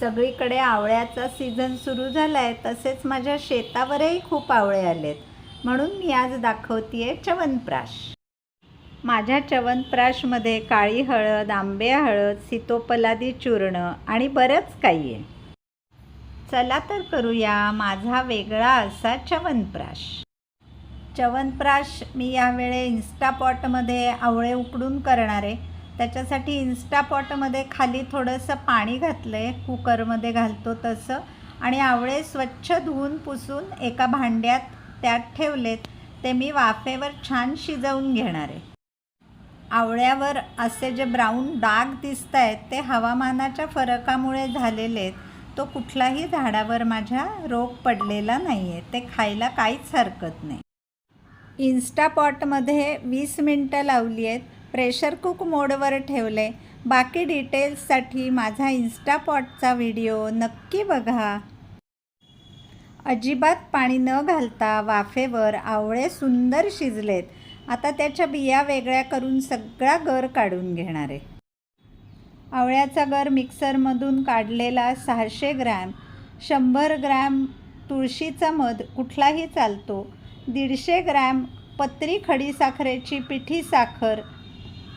सगळीकडे आवळ्याचा सीझन सुरू झाला आहे तसेच माझ्या शेतावरही खूप आवळे आलेत. म्हणून मी आज दाखवते च्यवनप्राश. माझ्या च्यवनप्राशमध्ये काळी हळद आंबे हळद सीतोपलादी चूर्ण आणि बरंच काही आहे चला तर करूया माझा वेगळा असा च्यवनप्राश. च्यवनप्राश मी यावेळे इन्स्टापॉटमध्ये आवळे उकडून करणार. आहे त्याच्यासाठी इन्स्टापॉटमध्ये खाली थोडंसं पाणी घातलं आहे कुकरमध्ये घालतो तसं. आणि आवळे स्वच्छ धुवून पुसून एका भांड्यात त्यात ठेवलेत. ते मी वाफेवर छान शिजवून घेणार आहे. आवळ्यावर असे जे ब्राऊन डाग दिसत आहेत ते हवामानाच्या फरकामुळे झालेले आहेत. तो कुठलाही झाडावर माझ्या रोग पडलेला नाही आहे ते खायला काहीच हरकत नाही. इन्स्टापॉटमध्ये वीस मिनटं लावली आहेत. प्रेशर कुक मोडवर ठेवले. बाकी डिटेल्ससाठी माझा इन्स्टापॉटचा व्हिडिओ नक्की बघा. अजिबात पाणी न घालता वाफेवर आवळे सुंदर शिजलेत. आता त्याच्या बिया वेगळ्या करून सगळा गर काढून घेणार आहे. आवळ्याचा गर मिक्सरमधून काढलेला सहाशे ग्रॅम शंभर ग्रॅम तुळशीचा मध कुठलाही चालतो दीडशे ग्रॅम पत्री खडीसाखरेची पिठी साखर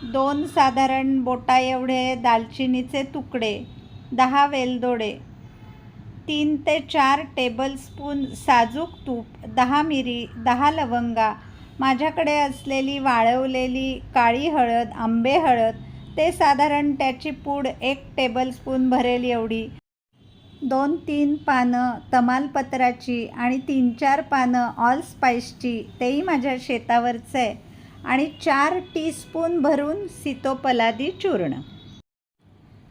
दोन साधारण बोटा एवढे दालचिनीचे तुकडे दहा वेलदोडे तीन ते चार टेबलस्पून साजूक तूप दहा मिरी दहा लवंगा माझ्याकडे असलेली वाळवलेली काळी हळद आंबे हळद ते साधारण त्याची पूड एक टेबलस्पून भरेल एवढी. दोन तीन पानं तमालपत्राची आणि तीन चार पानं ऑल स्पाईसची तेही माझ्या शेतावरचं. आहे आणि चार टीस्पून भरून सीतोपलादी चूर्ण.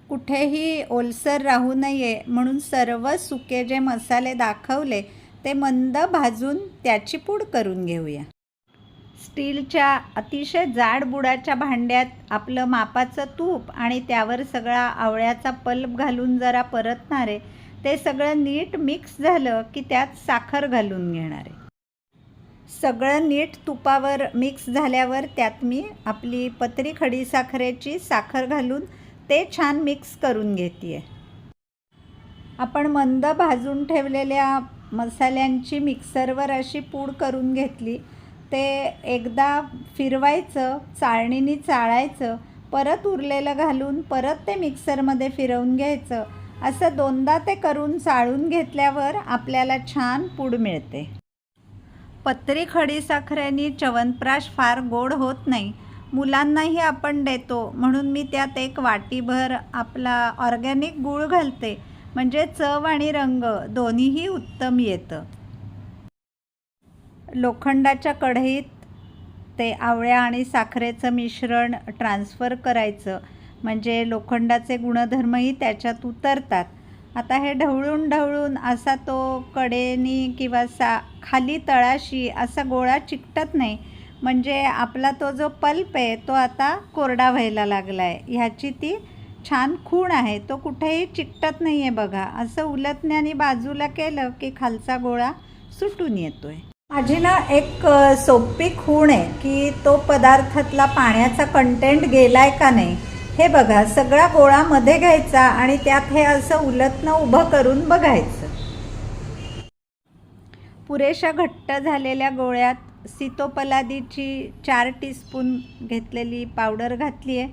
कुठेही ओलसर राहू नये म्हणून सर्व सुके जे मसाले दाखवले ते मंद भाजून त्याची पूड करून घेऊया. स्टीलच्या अतिशय जाड बुडाच्या भांड्यात आपलं मापाचं तूप आणि त्यावर सगळा आवळ्याचा पल्प घालून जरा परतणारे ते सगळं नीट मिक्स झालं की त्यात साखर घालून घेणार. आहे सगळं नीट तुपावर मिक्स झाल्यावर त्यात मी आपली पत्री खडीसाखरेची साखर घालून ते छान मिक्स करून घेते आहे आपण मंद भाजून ठेवलेल्या मसाल्यांची मिक्सरवर अशी पूड करून घेतली. ते एकदा फिरवायचं चाळणीने चाळायचं परत उरलेलं घालून परत ते मिक्सरमध्ये फिरवून घ्यायचं. असं दोनदा ते करून चाळून घेतल्यावर आपल्याला छान पूड मिळते. पत्री खडीसाखरेने च्यवनप्राश फार गोड होत नाही. मुलांनाही आपण देतो म्हणून मी त्यात एक वाटीभर आपला ऑर्गॅनिक गूळ घालते म्हणजे चव आणि रंग दोन्हीही उत्तम येतं. लोखंडाच्या कढईत ते आवळ्या आणि साखरेचं मिश्रण ट्रान्स्फर करायचं म्हणजे लोखंडाचे गुणधर्मही त्याच्यात उतरतात. आता हे ढवळून ढवळून असा तो कडेनी किंवा सा खाली तळाशी असा गोळा चिकटत नाही. म्हणजे आपला तो जो पल्प आहे तो आता कोरडा व्हायला लागला आहे ह्याची ती छान खूण आहे. तो कुठेही चिकटत नाही आहे बघा. असं उलटण्याने बाजूला केलं की खालचा गोळा सुटून येतो आहे माझी ना एक सोपी खूण आहे की तो पदार्थातला पाण्याचा कंटेंट गेलाय का नाही? हे बघा सगळा गोळा मध्ये घ्यायचा आणि त्यात हे असं उलटणं उभं करून बघायचं. पुरेशा घट्ट झालेल्या गोळ्यात सितोपलादीची चार टीस्पून घेतलेली पावडर घातली आहे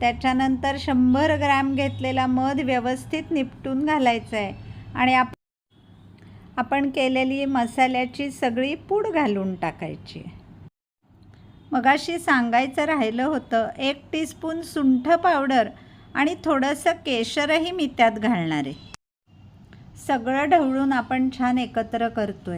त्याच्यानंतर शंभर ग्रॅम घेतलेला मध व्यवस्थित निपटून घालायचं आहे आणि आप आपण केलेली मसाल्याची सगळी पूड घालून टाकायची. मगाशी सांगायचं राहिलं होतं एक टीस्पून सुंठ पावडर आणि थोडंसं केशरही मी त्यात घालणार आहे. सगळं ढवळून आपण छान एकत्र करतोय.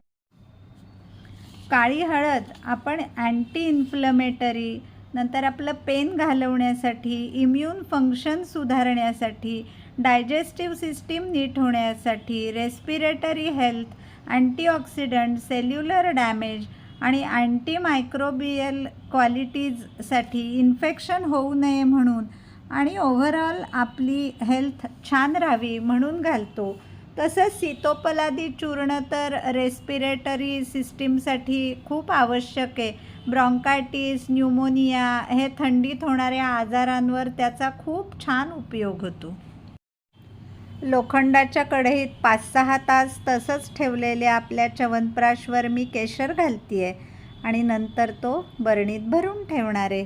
काळी हळद आपण अँटी इन्फ्लमेटरी नंतर आपलं पेन घालवण्यासाठी इम्युन फंक्शन सुधारण्यासाठी डायजेस्टिव्ह सिस्टीम नीट होण्यासाठी respiratory health antioxidant cellular damage आणि अँटीमायक्रोबियल क्वालिटीजसाठी इन्फेक्शन होऊ नये म्हणून आणि ओव्हरऑल आपली हेल्थ छान राहावी म्हणून घालतो. तसंच सीतोपलादी चूर्ण तर रेस्पिरेटरी सिस्टीमसाठी खूप आवश्यक आहे. ब्रॉन्कायटिस न्यूमोनिया हे थंडीत होणाऱ्या आजारांवर त्याचा खूप छान उपयोग होतो. लोखंडाच्या कढईत पाच सहा तास तसंच ठेवलेल्या आपल्या च्यवनप्राशवर मी केशर घालतीये आणि नंतर तो बरणीत भरून ठेवणार. आहे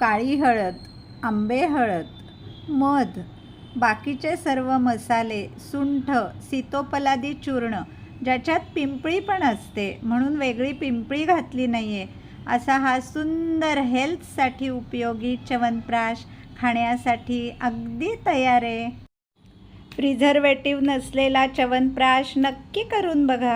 काळी हळद आंबे हळद मध बाकीचे सर्व मसाले सुंठ सीतोपलादी चूर्ण ज्याच्यात पिंपळी पण असते म्हणून वेगळी पिंपळी घातली नाही आहे असा हा सुंदर हेल्थसाठी उपयोगी च्यवनप्राश खाण्यासाठी अगदी तयार आहे. प्रिझर्वेटिव्ह नसलेला च्यवनप्राश नक्की करून बघा.